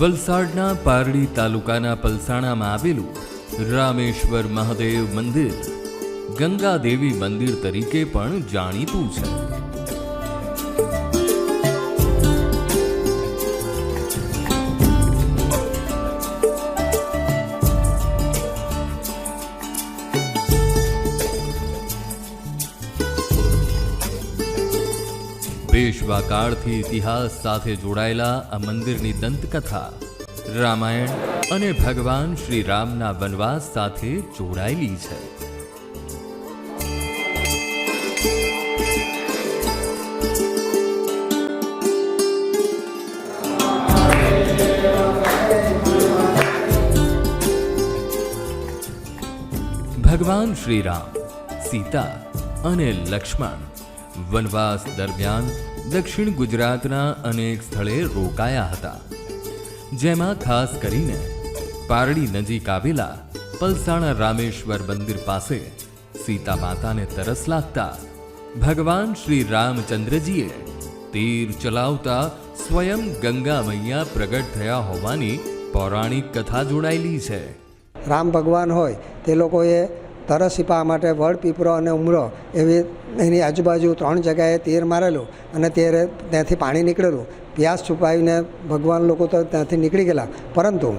વલસાડના પારડી તાલુકાના પલસાણામાં આવેલું રામેશ્વર મહાદેવ મંદિર ગંગા દેવી મંદિર તરીકે પણ જાણીતું છે. પેશવા કાળથી ઇતિહાસ સાથે જોડાયેલા આ મંદિરની દંતકથા રામાયણ અને ભગવાન શ્રી રામના વનવાસ સાથે જોડાયેલી છે. ભગવાન શ્રી રામ સીતા અને લક્ષ્મણ વનવાસ દરમિયાન દક્ષિણ ગુજરાતના અનેક સ્થળે રોકાયા હતા. જેમાં ખાસ કરીને પારડી નજીક આવેલા પલસાણા રામેશ્વર મંદિર પાસે સીતા માતાને તરસ લાગતા ભગવાન શ્રી રામચંદ્રજીએ તીર ચલાવતા સ્વયં ગંગા મૈયા પ્રગટ થયા હોવાની પૌરાણિક કથા જોડાયેલી છે. રામ ભગવાન હોય તે લોકોએ તરસ છીપા માટે વડ, પીપળો અને ઉમરો એવી એની આજુબાજુ ત્રણ જગ્યાએ તીર મારેલું અને ત્યારે ત્યાંથી પાણી નીકળેલું. પ્યાસ છુપાવીને ભગવાન લોકો તો ત્યાંથી નીકળી ગયેલા. પરંતુ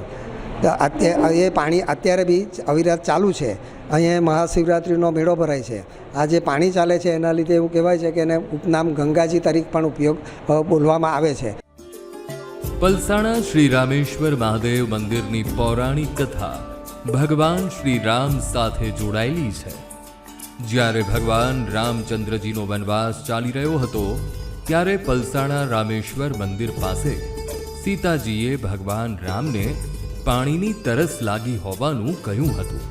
એ પાણી અત્યારે બી અવિરત ચાલુ છે. અહીંયા મહાશિવરાત્રિનો મેળો ભરાય છે. આ જે પાણી ચાલે છે એના લીધે એવું કહેવાય છે કે એને ઉપનામ ગંગાજી તરીકે પણ ઉપયોગ બોલવામાં આવે છે. પલસાણા શ્રી રામેશ્વર મહાદેવ મંદિરની પૌરાણિક કથા ભગવાન શ્રી રામ સાથે જોડાયેલી છે. જ્યારે ભગવાન રામચંદ્રજીનો વનવાસ ચાલી રહ્યો હતો, ત્યારે પલસાણા રામેશ્વર મંદિર પાસે સીતાજીએ ભગવાન રામને પાણીની તરસ લાગી હોવાનું કહ્યું હતું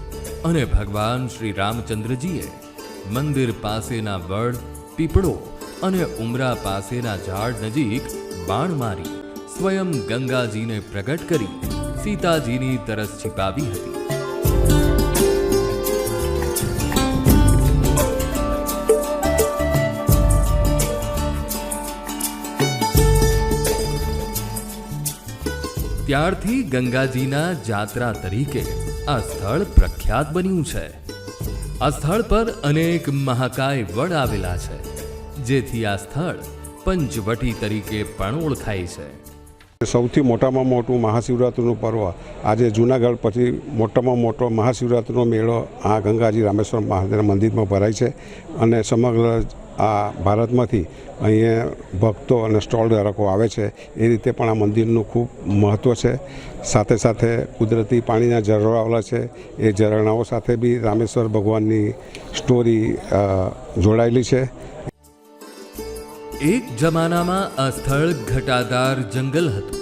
અને ભગવાન શ્રી રામચંદ્રજીએ મંદિર પાસેના વડ, પીપળો અને ઉમરા પાસેના ઝાડ નજીક બાણ મારી સ્વયં ગંગાજીને પ્રગટ કરી સીતાજીની તરસ છીપાવી હતી. ત્યારથી ગંગાજીના જાત્રા તરીકે આ સ્થળ પ્રખ્યાત બન્યું છે. આ સ્થળ પર અનેક મહાકાય વડ આવેલા છે, જેથી આ સ્થળ પંચવટી તરીકે પણ ઓળખાય છે. સૌથી મોટામાં મોટું મહાશિવરાત્રિનું પર્વ, આજે જૂનાગઢ પછી મોટામાં મોટો મહાશિવરાત્રિનો મેળો આ ગંગાજી રામેશ્વર મહાદેવ મંદિરમાં ભરાય છે અને સમગ્ર આ ભારતમાંથી અહીંયા ભક્તો અને સ્ટોલ ધારકો આવે છે, એ રીતે પણ આ મંદિરનું ખૂબ મહત્ત્વ છે. સાથે સાથે કુદરતી પાણીના ઝરણા આવેલા છે, એ ઝરણાઓ સાથે બી રામેશ્વર ભગવાનની સ્ટોરી જોડાયેલી છે. એક જમાનામાં આ સ્થળ ઘટાદાર જંગલ હતું.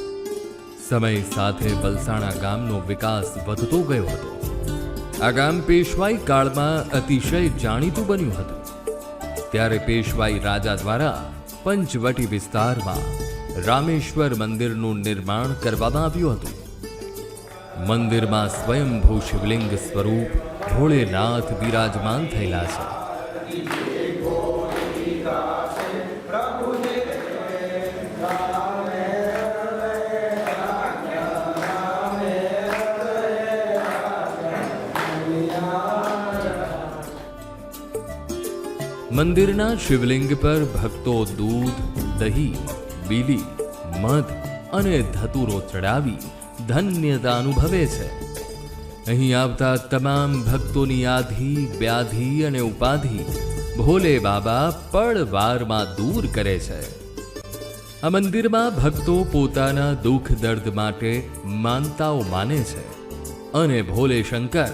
સમય સાથે વલસાણા ગામનો વિકાસ વધતો ગયો હતો. આ ગામ પેશવાઈ કાળમાં અતિશય જાણીતું બન્યું હતું. ત્યારે પેશવાઈ રાજા દ્વારા પંચવટી વિસ્તારમાં રામેશ્વર મંદિરનું નિર્માણ કરવામાં આવ્યું હતું. મંદિરમાં સ્વયંભૂ શિવલિંગ સ્વરૂપ ભોળેનાથ બિરાજમાન થયેલા છે. મંદિરના શિવલિંગ પર ભક્તો દૂધ, દહીં, બીલી, મધ અને ધતુરો ચડાવી ધન્યતા અનુભવે છે. અહીં આવતા તમામ ભક્તોની આધિ, વ્યાધિ અને ઉપાધિ ભોલે બાબા પળવારમાં દૂર કરે છે. આ મંદિરમાં ભક્તો પોતાના દુઃખ દર્દ માટે માનતાઓ માને છે અને ભોલે શંકર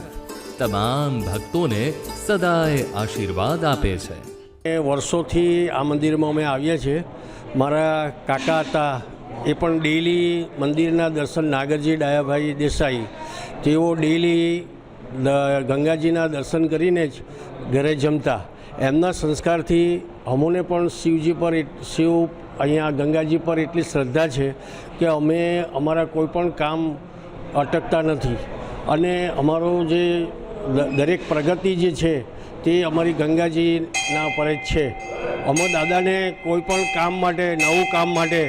તમામ ભક્તોને સદાય આશીર્વાદ આપે છે. વર્ષોથી આ મંદિરમાં અમે આવ્યા છીએ. મારા કાકા હતા, એ પણ ડેલી મંદિરના દર્શન નાગરજી, ડાયાભાઈ દેસાઈ, તેઓ ડેલી ગંગાજીના દર્શન કરીને જ ઘરે જમતા. એમના સંસ્કારથી અમોને પણ શિવજી પર શિવ અહીંયા ગંગાજી પર એટલી શ્રદ્ધા છે કે અમે અમારા કોઈ પણ કામ અટકતા નથી. અને અમારો જે દરેક પ્રગતિ જે છે તે અમારી ગંગાજીના પર જ છે. અમારા દાદાને કોઈ પણ કામ માટે, નવું કામ માટે,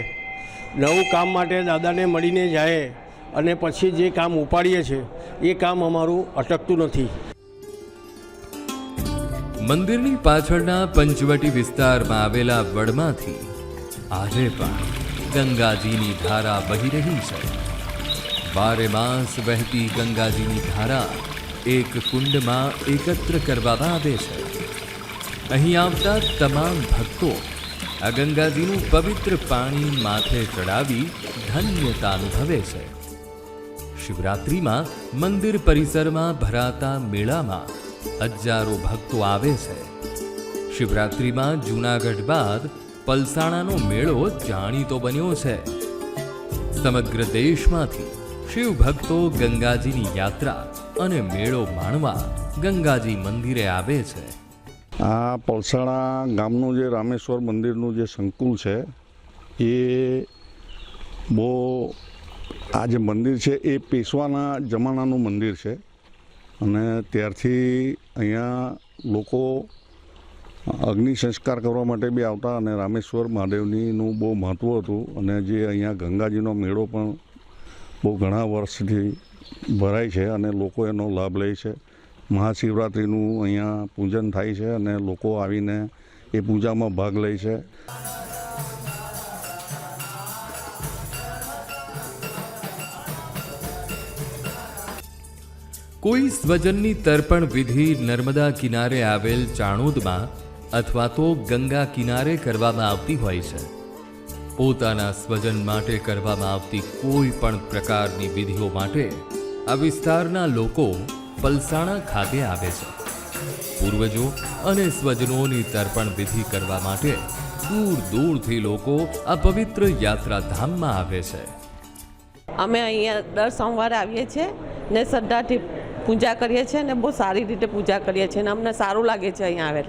નવું કામ માટે દાદાને મળીને જાય અને પછી જે કામ ઉપાડીએ છીએ એ કામ અમારું અટકતું નથી. મંદિરની પાછળના પંચવટી વિસ્તારમાં આવેલા વડમાંથી આજે પણ ગંગાજીની ધારા વહી રહી છે. બારે માસ વહેતી ગંગાજીની ધારા એક કુંડમાં એકત્ર કરવામાં આવે છે. અહીં આવતા તમામ ભક્તો આ ગંગાજીનું પવિત્ર પાણી માથે ચડાવી ધન્યતા અનુભવે છે. શિવરાત્રિમાં મંદિર પરિસરમાં ભરાતા મેળામાં હજારો ભક્તો આવે છે. શિવરાત્રિમાં જૂનાગઢ બાદ પલસાણાનો મેળો જાણીતો બન્યો છે. સમગ્ર દેશમાંથી શિવ ભક્તો ગંગાજીની યાત્રા અને મેળો માણવા ગંગાજી મંદિરે આવે છે. આ પલસાણા ગામનું જે રામેશ્વર મંદિરનું જે સંકુલ છે, એ બહુ આ જે મંદિર છે, એ પેશવાના જમાનાનું મંદિર છે. અને ત્યારથી અહીંયા લોકો અગ્નિ સંસ્કાર કરવા માટે બી આવતા અને રામેશ્વર મહાદેવનીનું બહુ મહત્ત્વ હતું. અને જે અહીંયા ગંગાજીનો મેળો પણ બહુ ઘણા વર્ષથી ભરાય છે અને લોકો એનો લાભ લે છે. મહાશિવરાત્રિનું અહીંયા પૂજન થાય છે અને લોકો આવીને એ પૂજામાં ભાગ લે છે. કોઈ સ્વજનની તર્પણ વિધિ નર્મદા કિનારે આવેલ ચાણોદમાં અથવા તો ગંગા કિનારે કરવામાં આવતી હોય છે. પોતાના સ્વજન માટે કરવામાં આવતી કોઈ પણ પ્રકારની વિધિઓ માટે આ વિસ્તારના લોકો પલસાણા ખાતે આવે છે. પૂર્વજો અને સ્વજનોની તર્પણ વિધિ કરવા માટે દૂર દૂરથી લોકો આ પવિત્ર યાત્રાધામમાં આવે છે. અમે અહીંયા દર સોમવારે આવીએ છીએ ને શ્રદ્ધાથી પૂજા કરીએ છીએ ને બહુ સારી રીતે પૂજા કરીએ છીએ ને અમને સારું લાગે છે અહીંયા આવેલ.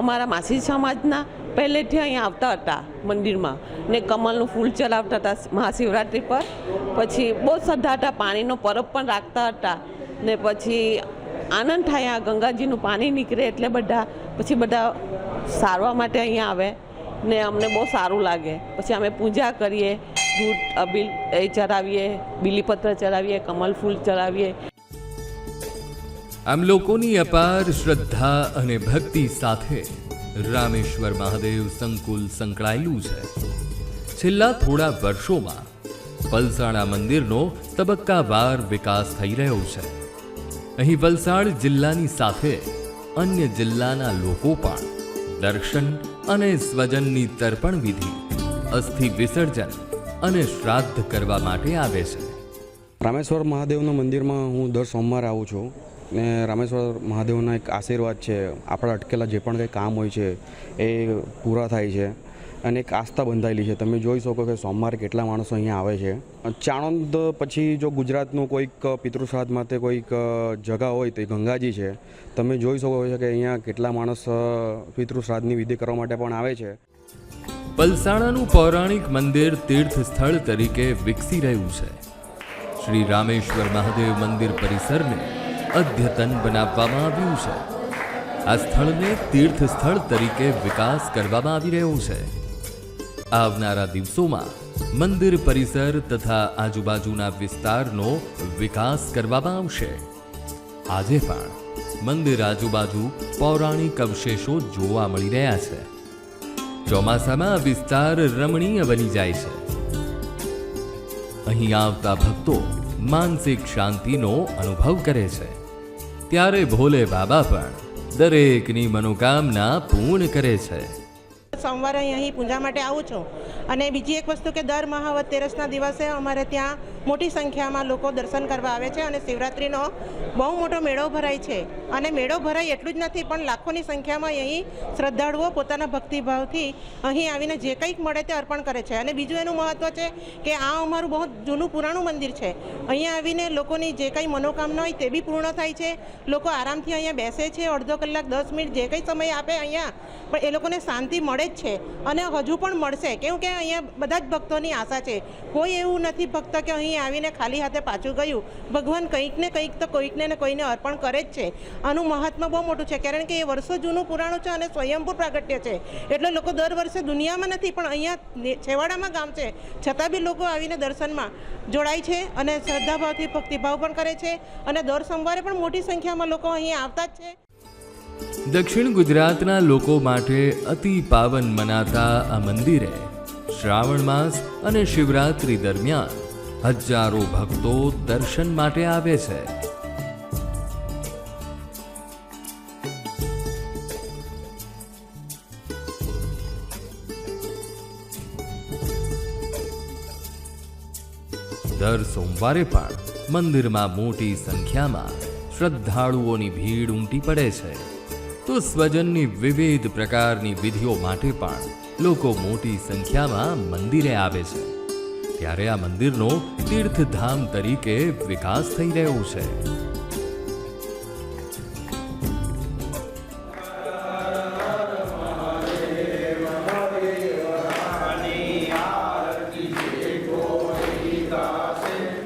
અમારા માસી સમાજના પહેલેથી અહીંયા આવતા હતા મંદિરમાં. ને કમલનું ફૂલ ચલાવતા હતા મહાશિવરાત્રિ પર. પછી બહુ શ્રદ્ધા હતા, પાણીનો પરબ પણ રાખતા હતા. ને પછી આનંદ થાય આ ગંગાજીનું પાણી નીકળે એટલે બધા, પછી બધા સારવા માટે અહીંયા આવે. ને અમને બહુ સારું લાગે. પછી અમે પૂજા કરીએ, દૂધ, અબીલ એ ચડાવીએ, બીલીપત્ર ચડાવીએ, કમલ ફૂલ ચડાવીએ. આમ લોકોની અપાર શ્રદ્ધા અને ભક્તિ સાથે રામેશ્વર મહાદેવ સંકુલ સંકળાયેલું છે. છેલ્લા થોડા વર્ષોમાં વલસાડા મંદિરનો તબક્કાવાર વિકાસ થઈ રહ્યો છે. અહીં વલસાડ જિલ્લાની સાથે અન્ય જિલ્લાના લોકો પણ દર્શન અને સ્વજનની તર્પણ વિધિ, અસ્થિ વિસર્જન અને શ્રાદ્ધ કરવા માટે આવે છે. રામેશ્વર મહાદેવના મંદિરમાં હું દર સોમવારે આવું છું. ને રામેશ્વર મહાદેવના એક આશીર્વાદ છે. આપણા અટકેલા જે પણ કંઈ કામ હોય છે, એ પૂરા થાય છે અને એક આસ્થા બંધાયેલી છે. તમે જોઈ શકો કે સોમવારે કેટલા માણસો અહીંયા આવે છે. ચાણંદ પછી જો ગુજરાતનું કોઈક પિતૃશ્રાદ્ધ માટે કોઈક જગા હોય તો એ ગંગાજી છે, તમે જોઈ શકો છો કે અહીંયા કેટલા માણસ પિતૃશ્રાદ્ધની વિધિ કરવા માટે પણ આવે છે. પલસાણાનું પૌરાણિક મંદિર તીર્થ સ્થળ તરીકે વિકસી રહ્યું છે. શ્રી રામેશ્વર મહાદેવ મંદિર પરિસરને અદ્યતન બનાવવામાં આવ્યું છે. આ સ્થળને તીર્થ સ્થળ તરીકે વિકાસ કરવામાં આવી રહ્યો છે. આવનારા દિવસોમાં મંદિર પરિસર તથા આજુબાજુના વિસ્તારનો વિકાસ કરવામાં આવશે. આજે પણ મંદિર આજુબાજુ પૌરાણિક અવશેષો જોવા મળી રહ્યા છે. ચોમાસામાં વિસ્તાર રમણીય બની જાય છે. અહીં આવતા ભક્તો માનસિક શાંતિનો અનુભવ કરે છે. ત્યારે ભોલે બાબા પણ દરેકની મનોકામના પૂર્ણ કરે છે. સોમવારે અહીં પૂજા માટે આવું છું. અને બીજી એક વસ્તુ કે દર મહાવત તેરસના દિવસે અમારે ત્યાં મોટી સંખ્યામાં લોકો દર્શન કરવા આવે છે અને શિવરાત્રિનો બહુ મોટો મેળો ભરાય છે. અને મેળો ભરાય એટલું જ નથી, પણ લાખોની સંખ્યામાં અહીં શ્રદ્ધાળુઓ પોતાના ભક્તિભાવથી અહીં આવીને જે કંઈક મળે તે અર્પણ કરે છે. અને બીજું એનું મહત્ત્વ છે કે આ અમારું બહુ જૂનું પુરાણું મંદિર છે. અહીંયા આવીને લોકોની જે કંઈ મનોકામના હોય તે બી પૂર્ણ થાય છે. લોકો આરામથી અહીંયા બેસે છે, અડધો કલાક, દસ મિનિટ જે કંઈ સમય આપે અહીંયા, પણ એ લોકોને શાંતિ મળે જ છે. અને હજુ પણ મળશે. કેમ કે અહીંયા બધા જ ભક્તોની આશા છે. કોઈ એવું નથી ભક્ત કે અહીં આવીને ખાલી હાથે પાછું ગયું. ભગવાન કંઈક કંઈક તો કોઈકને ને કોઈને અર્પણ કરે જ છે. આનું મહાત્મા બહુ મોટું છે. કારણ કે એ વર્ષો જૂનું પુરાણું છે અને સ્વયંભૂ પ્રાગટ્ય છે. એટલે લોકો દર વર્ષે દુનિયામાં નથી, પણ અહીંયા છેવાડામાં ગામ છે. છતાં બી લોકો આવીને દર્શનમાં જોડાય છે અને શ્રદ્ધાભાવથી ભક્તિભાવ પણ કરે છે અને દર સોમવારે પણ મોટી સંખ્યામાં લોકો અહીં આવતા જ છે. દક્ષિણ ગુજરાતના લોકો માટે અતિ પાવન મનાતા આ મંદિરે શ્રાવણ માસ અને શિવરાત્રી દરમિયાન હજારો ભક્તો દર્શન માટે આવે છે. દર સોમવારે પણ મંદિરમાં મોટી સંખ્યામાં શ્રદ્ધાળુઓની ભીડ ઉમટી પડે છે. તો સ્વજનની વિવિધ પ્રકારની વિધિઓ માટે પણ લોકો મોટી સંખ્યામાં મંદિરે આવે છે. ત્યારે આ મંદિરનો તીર્થધામ તરીકે વિકાસ થઈ રહ્યો છે.